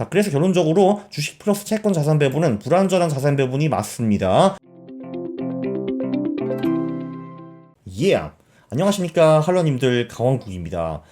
자, 그래서 결론적으로 주식 플러스 채권 자산 배분은 불안전한 자산 배분이 맞습니다. 예. Yeah. 안녕하십니까 할러님들 강원국입니다.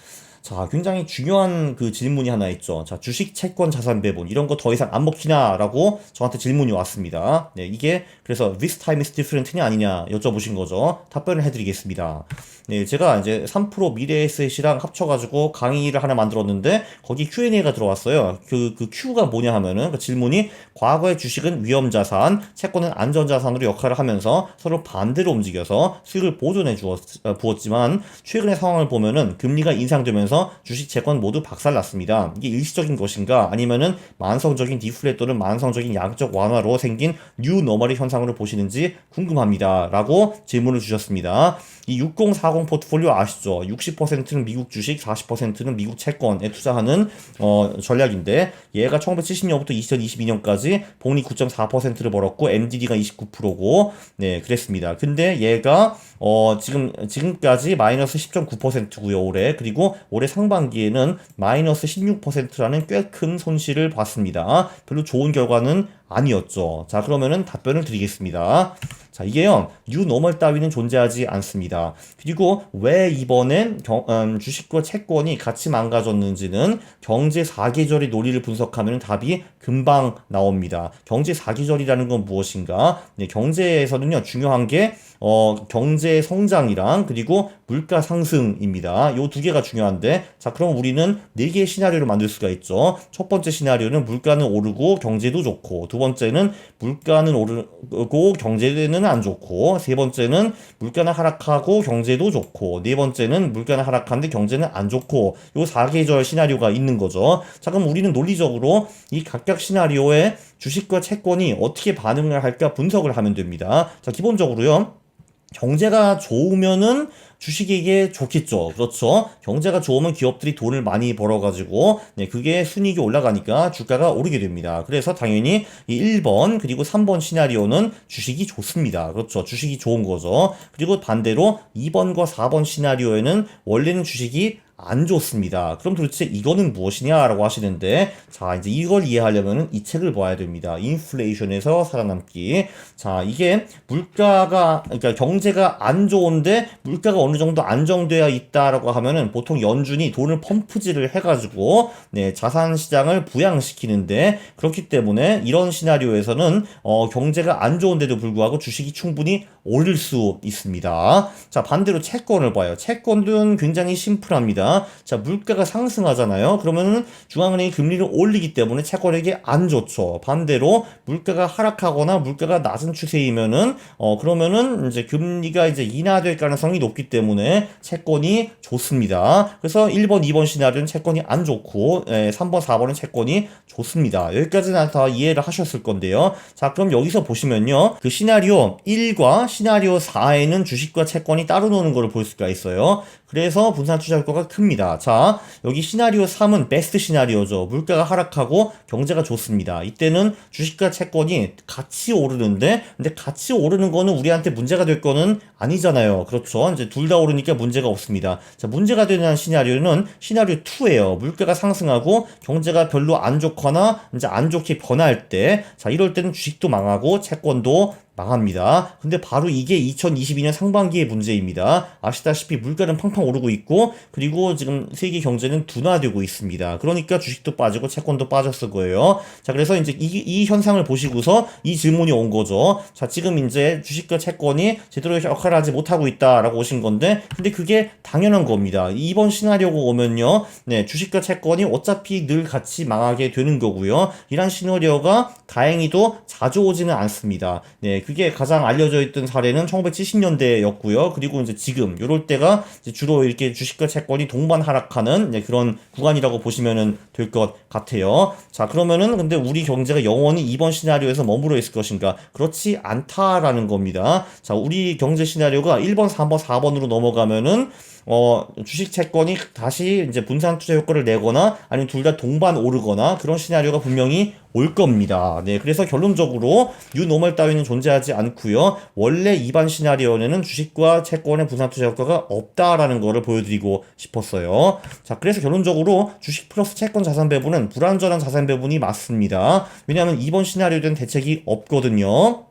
자, 굉장히 중요한 그 질문이 하나 있죠. 자, 주식, 채권, 자산 배분 이런 거 더 이상 안 먹히나라고 저한테 질문이 왔습니다. 네, 이게 그래서 this time is different냐 아니냐 여쭤보신 거죠. 답변을 해드리겠습니다. 네, 제가 이제 3프로 미래 에셋이랑 합쳐가지고 강의를 하나 만들었는데 거기 Q&A가 들어왔어요. 그, 그 Q가 뭐냐 하면은 그 질문이 과거의 주식은 위험 자산, 채권은 안전 자산으로 역할을 하면서 서로 반대로 움직여서 수익을 보존해 주었, 어, 부었지만 최근의 상황을 보면은 금리가 인상되면서 주식, 채권 모두 박살났습니다. 이게 일시적인 것인가 아니면은 만성적인 디플레 또는 만성적인 양적 완화로 생긴 뉴 노멀의 현상으로 보시는지 궁금합니다. 라고 질문을 주셨습니다. 이 6040 포트폴리오 아시죠? 60%는 미국 주식, 40%는 미국 채권에 투자하는 어, 전략인데 얘가 1970년부터 2022년까지 복리 9.4%를 벌었고 MDD가 29%고 네 그랬습니다. 근데 얘가 어, 지금 지금까지 마이너스 10.9%고요 올해 그리고 올해 상반기에는 마이너스 16%라는 꽤 큰 손실을 봤습니다. 별로 좋은 결과는 아니었죠. 자 그러면은 답변을 드리겠습니다. 자, 이게요, 뉴 노멀 따위는 존재하지 않습니다. 그리고 왜 이번엔 경, 음, 주식과 채권이 같이 망가졌는지는 경제 사계절의 논리를 분석하면 답이 금방 나옵니다. 경제 사계절이라는 건 무엇인가? 네, 경제에서는요, 중요한 게 어, 경제 성장이랑 그리고 물가 상승입니다. 요 두 개가 중요한데 자, 그럼 우리는 네 개의 시나리오를 만들 수가 있죠. 첫 번째 시나리오는 물가는 오르고 경제도 좋고 두 번째는 물가는 오르고 경제는 안 좋고 세 번째는 물가는 하락하고 경제도 좋고 네 번째는 물가는 하락하는데 경제는 안 좋고 요 사계절 시나리오가 있는 거죠. 자, 그럼 우리는 논리적으로 이 각각 시나리오에 주식과 채권이 어떻게 반응을 할까 분석을 하면 됩니다. 자, 기본적으로요. 경제가 좋으면은 주식에게 좋겠죠. 그렇죠. 경제가 좋으면 기업들이 돈을 많이 벌어가지고, 네, 그게 순이익이 올라가니까 주가가 오르게 됩니다. 그래서 당연히 이 1번, 그리고 3번 시나리오는 주식이 좋습니다. 그렇죠. 주식이 좋은 거죠. 그리고 반대로 2번과 4번 시나리오에는 원래는 주식이 안 좋습니다. 그럼 도대체 이거는 무엇이냐라고 하시는데, 자, 이제 이걸 이해하려면 이 책을 봐야 됩니다. 인플레이션에서 살아남기. 자, 이게 물가가, 그러니까 경제가 안 좋은데 물가가 어느 정도 안정되어 있다라고 하면은 보통 연준이 돈을 펌프질을 해가지고, 네, 자산 시장을 부양시키는데, 그렇기 때문에 이런 시나리오에서는, 어, 경제가 안 좋은데도 불구하고 주식이 충분히 오를 수 있습니다. 자, 반대로 채권을 봐요. 채권은 굉장히 심플합니다. 자, 물가가 상승하잖아요. 그러면은 중앙은행이 금리를 올리기 때문에 채권에게 안 좋죠. 반대로 물가가 하락하거나 물가가 낮은 추세이면은 어 그러면은 이제 금리가 이제 인하될 가능성이 높기 때문에 채권이 좋습니다. 그래서 1번, 2번 시나리오는 채권이 안 좋고 예, 3번, 4번은 채권이 좋습니다. 여기까지는 다 이해를 하셨을 건데요. 자, 그럼 여기서 보시면요. 그 시나리오 1과 시나리오 4에는 주식과 채권이 따로 노는 것을 볼 수가 있어요. 그래서 분산 투자 효과가 큽니다. 자, 여기 시나리오 3은 베스트 시나리오죠. 물가가 하락하고 경제가 좋습니다. 이때는 주식과 채권이 같이 오르는데, 근데 같이 오르는 거는 우리한테 문제가 될 거는 아니잖아요. 그렇죠. 이제 둘 다 오르니까 문제가 없습니다. 자, 문제가 되는 시나리오는 시나리오 2예요. 물가가 상승하고 경제가 별로 안 좋거나 이제 안 좋게 변할 때, 자, 이럴 때는 주식도 망하고 채권도 망합니다. 근데 바로 이게 2022년 상반기의 문제입니다. 아시다시피 물가는 팡팡 오르고 있고 그리고 지금 세계 경제는 둔화되고 있습니다. 그러니까 주식도 빠지고 채권도 빠졌을 거예요. 자, 그래서 이제 이, 이 현상을 보시고서 이 질문이 온 거죠. 자, 지금 이제 주식과 채권이 제대로 역할을 하지 못하고 있다라고 오신 건데 근데 그게 당연한 겁니다. 이번 시나리오가 오면요. 네, 주식과 채권이 어차피 늘 같이 망하게 되는 거고요. 이런 시나리오가 다행히도 자주 오지는 않습니다. 네, 그게 가장 알려져 있던 사례는 1970년대였고요. 그리고 이제 지금 요럴 때가 주로 이렇게 주식과 채권이 동반 하락하는 그런 구간이라고 보시면 될 것 같아요. 자, 그러면은 근데 우리 경제가 영원히 이번 시나리오에서 머무르 있을 것인가? 그렇지 않다라는 겁니다. 자, 우리 경제 시나리오가 1번, 3번, 4번으로 넘어가면은 어, 주식 채권이 다시 이제 분산 투자 효과를 내거나 아니면 둘 다 동반 오르거나 그런 시나리오가 분명히 올 겁니다. 네, 그래서 결론적으로 뉴노멀 따위는 존재하지 않고요. 원래 이반 시나리오에는 주식과 채권의 분산 투자 효과가 없다라는 거를 보여드리고 싶었어요. 자, 그래서 결론적으로 주식 플러스 채권 자산 배분은 불안전한 자산 배분이 맞습니다. 왜냐하면 이번 시나리오에는 대책이 없거든요.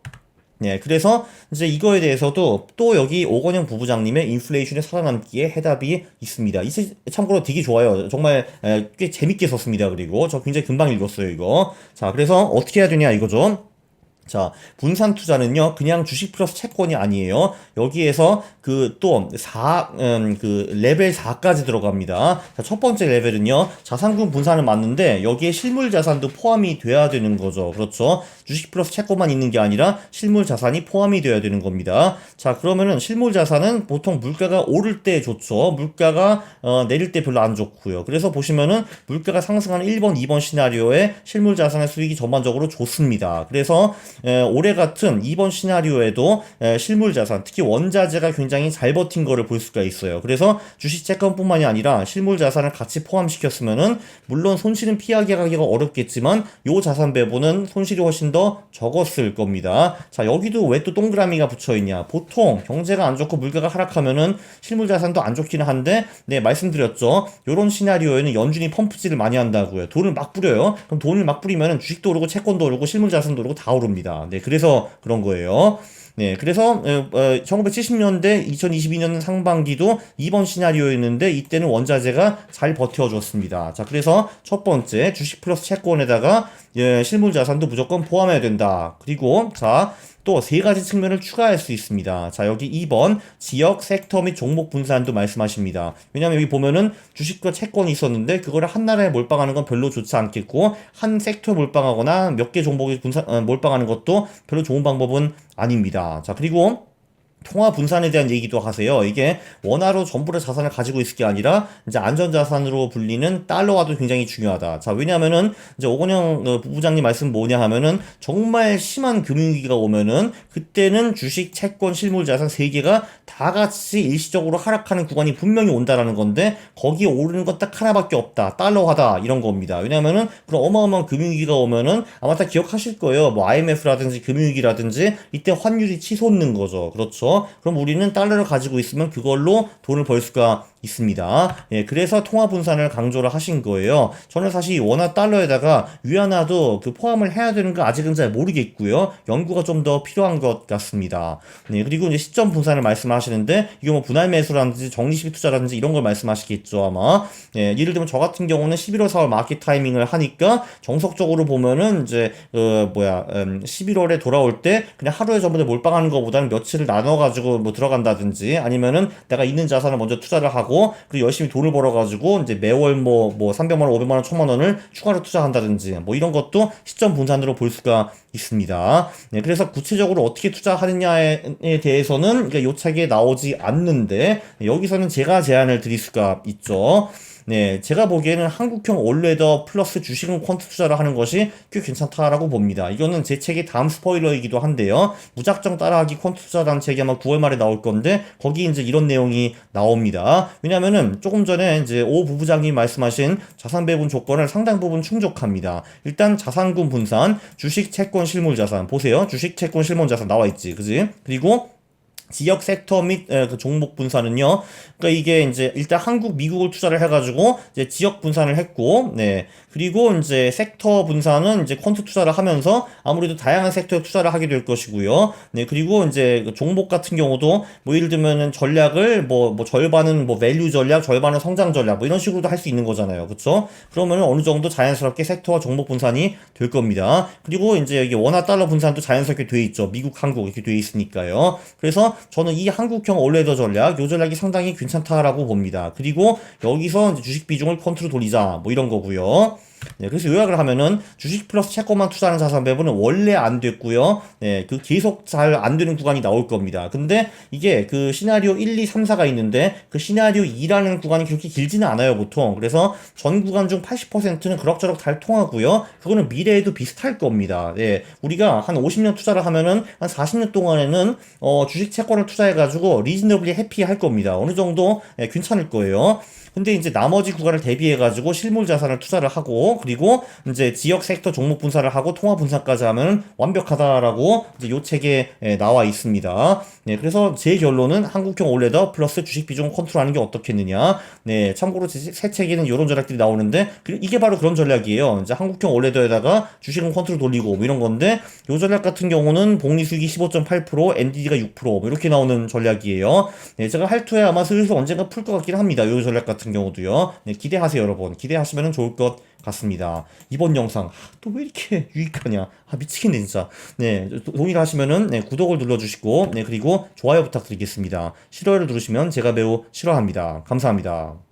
네, 그래서 이제 이거에 대해서도 또 여기 오건영 부부장님의 인플레이션에 살아남기에 해답이 있습니다. 이 책 참고로 되게 좋아요. 정말 에, 꽤 재밌게 썼습니다. 그리고 저 굉장히 금방 읽었어요, 이거. 자, 그래서 어떻게 해야 되냐 이거죠. 자, 분산 투자는요, 그냥 주식 플러스 채권이 아니에요. 여기에서 그 또 4, 음, 그 레벨 4까지 들어갑니다. 자, 첫 번째 레벨은요, 자산금 분산은 맞는데, 여기에 실물 자산도 포함이 돼야 되는 거죠. 그렇죠. 주식 플러스 채권만 있는 게 아니라 실물 자산이 포함이 돼야 되는 겁니다. 자, 그러면은 실물 자산은 보통 물가가 오를 때 좋죠. 물가가 어, 내릴 때 별로 안 좋고요. 그래서 보시면은 물가가 상승하는 1번, 2번 시나리오에 실물 자산의 수익이 전반적으로 좋습니다. 그래서 에, 올해 같은 이번 시나리오에도 에, 실물 자산, 특히 원자재가 굉장히 잘 버틴 거를 볼 수가 있어요. 그래서 주식 채권뿐만이 아니라 실물 자산을 같이 포함시켰으면은 물론 손실은 피하기가 어렵겠지만 요 자산 배분은 손실이 훨씬 더 적었을 겁니다. 자, 여기도 왜 또 동그라미가 붙여 있냐? 보통 경제가 안 좋고 물가가 하락하면은 실물 자산도 안 좋기는 한데 네, 말씀드렸죠. 요런 시나리오에는 연준이 펌프질을 많이 한다고요. 돈을 막 뿌려요. 그럼 돈을 막 뿌리면은 주식도 오르고 채권도 오르고 실물 자산도 오르고 다 오릅니다. 네, 그래서 그런 거예요. 네, 그래서 어, 1970년대, 2022년 상반기도 이번 시나리오였는데 이때는 원자재가 잘 버텨줬습니다. 자, 그래서 첫 번째 주식 플러스 채권에다가 예, 실물 자산도 무조건 포함해야 된다. 그리고 자, 또 세 가지 측면을 추가할 수 있습니다. 자, 여기 2번 지역 섹터 및 종목 분산도 말씀하십니다. 왜냐하면 여기 보면은 주식과 채권이 있었는데 그거를 한 나라에 몰빵하는 건 별로 좋지 않겠고 한 섹터에 몰빵하거나 몇 개 종목에 분산 어, 몰빵하는 것도 별로 좋은 방법은 아닙니다. 자, 그리고 통화 분산에 대한 얘기도 하세요. 이게 원화로 전부의 자산을 가지고 있을 게 아니라 이제 안전 자산으로 불리는 달러화도 굉장히 중요하다. 자, 왜냐면은 이제 오건영 어, 부부장님 말씀 뭐냐 하면은 정말 심한 금융위기가 오면은 그때는 주식, 채권, 실물 자산 세 개가 다 같이 일시적으로 하락하는 구간이 분명히 온다라는 건데 거기에 오르는 건 딱 하나밖에 없다. 달러화다. 이런 겁니다. 왜냐면은 그런 어마어마한 금융위기가 오면은 아마 다 기억하실 거예요. 뭐 IMF라든지 금융위기라든지 이때 환율이 치솟는 거죠. 그렇죠. 그럼 우리는 달러를 가지고 있으면 그걸로 돈을 벌 수가 있습니다. 예, 그래서 통화 분산을 강조를 하신 거예요. 저는 사실 원화 달러에다가 위안화도 그 포함을 해야 되는 거 아직은 잘 모르겠고요. 연구가 좀 더 필요한 것 같습니다. 네, 그리고 이제 시점 분산을 말씀하시는데 이게 뭐 분할 매수라든지 정리식 투자라든지 이런 걸 말씀하시겠죠 아마. 예, 예를 들면 저 같은 경우는 11월 4월 마켓 타이밍을 하니까 정석적으로 보면은 이제 어 뭐야 음, 11월에 돌아올 때 그냥 하루에 전부 다 몰빵하는 것보다는 며칠을 나눠 가지고 뭐 들어간다든지 아니면은 내가 있는 자산을 먼저 투자를 하고 그리고 열심히 돈을 벌어가지고 이제 매월 뭐, 뭐 300만 원, 500만 원, 1000만 원을 추가로 투자한다든지 뭐 이런 것도 시점 분산으로 볼 수가 있습니다. 네, 그래서 구체적으로 어떻게 투자하느냐에 대해서는 그러니까 요 책에 나오지 않는데 여기서는 제가 제안을 드릴 수가 있죠. 네, 제가 보기에는 한국형 올레더 플러스 주식은 퀀트 투자를 하는 것이 꽤 괜찮다라고 봅니다. 이거는 제 책의 다음 스포일러이기도 한데요. 무작정 따라하기 퀀트 투자라는 책이 아마 9월 말에 나올 건데 거기 이제 이런 내용이 나옵니다. 왜냐면은 조금 전에 이제 오 부부장님 말씀하신 자산 배분 조건을 상당 부분 충족합니다. 일단 자산금 분산, 주식, 채권, 실물 자산 보세요. 주식, 채권, 실물 자산 나와 있지, 그지? 그리고 지역 섹터 및 그 종목 분산은요. 그러니까 이게 이제 일단 한국, 미국을 투자를 해가지고 이제 지역 분산을 했고, 네. 그리고 이제 섹터 분산은 이제 퀀트 투자를 하면서 아무래도 다양한 섹터에 투자를 하게 될 것이고요. 네. 그리고 이제 그 종목 같은 경우도 뭐 예를 들면은 전략을 뭐, 뭐 절반은 뭐 밸류 전략, 절반은 성장 전략 뭐 이런 식으로도 할 수 있는 거잖아요. 그쵸? 그러면은 어느 정도 자연스럽게 섹터와 종목 분산이 될 겁니다. 그리고 이제 여기 원화 달러 분산도 자연스럽게 돼 있죠. 미국, 한국 이렇게 돼 있으니까요. 그래서 저는 이 한국형 올레더 전략, 요 전략이 상당히 괜찮다라고 봅니다. 그리고 여기서 주식 비중을 컨트롤 돌리자, 뭐 이런 거고요. 네, 그래서 요약을 하면은 주식 플러스 채권만 투자하는 자산 배분은 원래 안 됐고요. 네, 그 계속 잘 안 되는 구간이 나올 겁니다. 근데 이게 그 시나리오 1, 2, 3, 4가 있는데 그 시나리오 2라는 구간이 그렇게 길지는 않아요, 보통. 그래서 전 구간 중 80%는 그럭저럭 잘 통하고요. 그거는 미래에도 비슷할 겁니다. 네, 우리가 한 50년 투자를 하면은 한 40년 동안에는 어, 주식 채권을 투자해 가지고 리즈너블리 해피할 겁니다. 어느 정도 예, 괜찮을 거예요. 근데 이제 나머지 구간을 대비해 가지고 실물 자산을 투자를 하고 그리고 이제 지역 섹터 종목 분사를 하고 통화 분사까지 하면 완벽하다라고 이제 요 책에 예, 나와 있습니다. 네, 그래서 제 결론은 한국형 올레더 플러스 주식 비중 컨트롤하는 게 어떻겠느냐. 네, 참고로 제 새 책에는 이런 전략들이 나오는데 그- 이게 바로 그런 전략이에요. 이제 한국형 올레더에다가 주식은 컨트롤 돌리고 뭐 이런 건데 요 전략 같은 경우는 복리 수익이 15.8%, 엔디디가 6%뭐 이렇게 나오는 전략이에요. 네, 제가 할투에 아마 슬슬 언젠가 풀 것 같긴 합니다. 요 전략 같은 경우도요. 네, 기대하세요, 여러분. 기대하시면 좋을 것 같습니다. 이번 영상 또 왜 이렇게 유익하냐? 아 미치겠네 진짜. 네, 도- 동의를 하시면은 네, 구독을 눌러주시고 네 그리고 좋아요 부탁드리겠습니다. 싫어요를 누르시면 제가 매우 싫어합니다. 감사합니다.